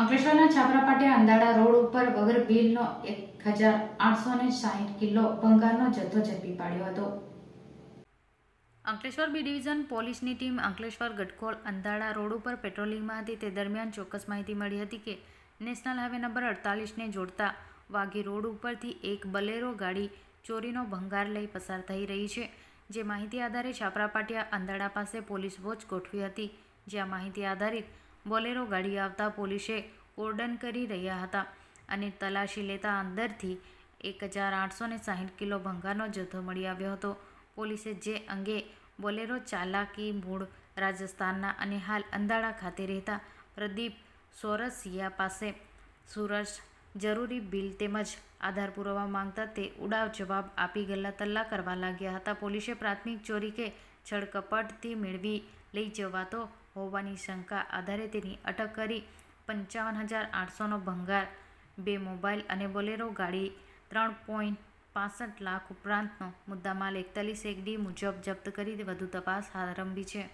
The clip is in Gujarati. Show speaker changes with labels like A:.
A: અંકલેશ્વરના છાપરાપાટિયા અંદાડા રોડ ઉપર વગર બિલનો એક હજાર આઠસો ને સાહીઠ કિલો ભંગારનો જથ્થો ઝડપી પાડ્યો હતો. અંકલેશ્વર બી ડિવિઝન પોલીસની ટીમ અંકલેશ્વર ગટકોળ અંધાડા રોડ ઉપર પેટ્રોલિંગમાં હતી. તે દરમિયાન ચોક્કસ માહિતી મળી હતી કે નેશનલ હાઈવે નંબર અડતાલીસને જોડતા વાઘી રોડ ઉપરથી એક બલેરો ગાડી ચોરીનો ભંગાર લઈ પસાર થઈ રહી છે. જે માહિતી આધારે છાપરાપાટિયા અંધાડા પાસે પોલીસ વોચ ગોઠવી હતી. જ્યાં માહિતી આધારિત બોલેરો ગાડી આવતા પોલીસે કોર્ડન કરી રહ્યા હતા અને તલાશી લેતા અંદરથી એક હજાર આઠસો ને સાહીઠ કિલો ભંગારનો જથ્થો મળી આવ્યો હતો. પોલીસે જે અંગે બોલેરો ચાલાકી મૂળ રાજસ્થાનના અને હાલ અંદાળા ખાતે રહેતા પ્રદીપ સોરસિયા પાસે સુરજ જરૂરી બિલ તેમજ આધાર પુરાવા માંગતા તે ઉડાવ જવાબ આપી ગલ્લા તલ્લા કરવા લાગ્યા હતા. પોલીસે પ્રાથમિક ચોરી કે છળકપટથી મેળવી લઈ જવાતો હોવાની શંકા આધારે તેની અટક કરી પંચાવન હજાર આઠસોનો ભંગાર, બે મોબાઈલ અને બોલેરો ગાડી, ત્રણ પોઈન્ટ પાસઠ લાખ ઉપરાંતનો મુદ્દામાલ એકતાલીસ એક મુજબ જપ્ત કરી વધુ તપાસ આરંભી છે.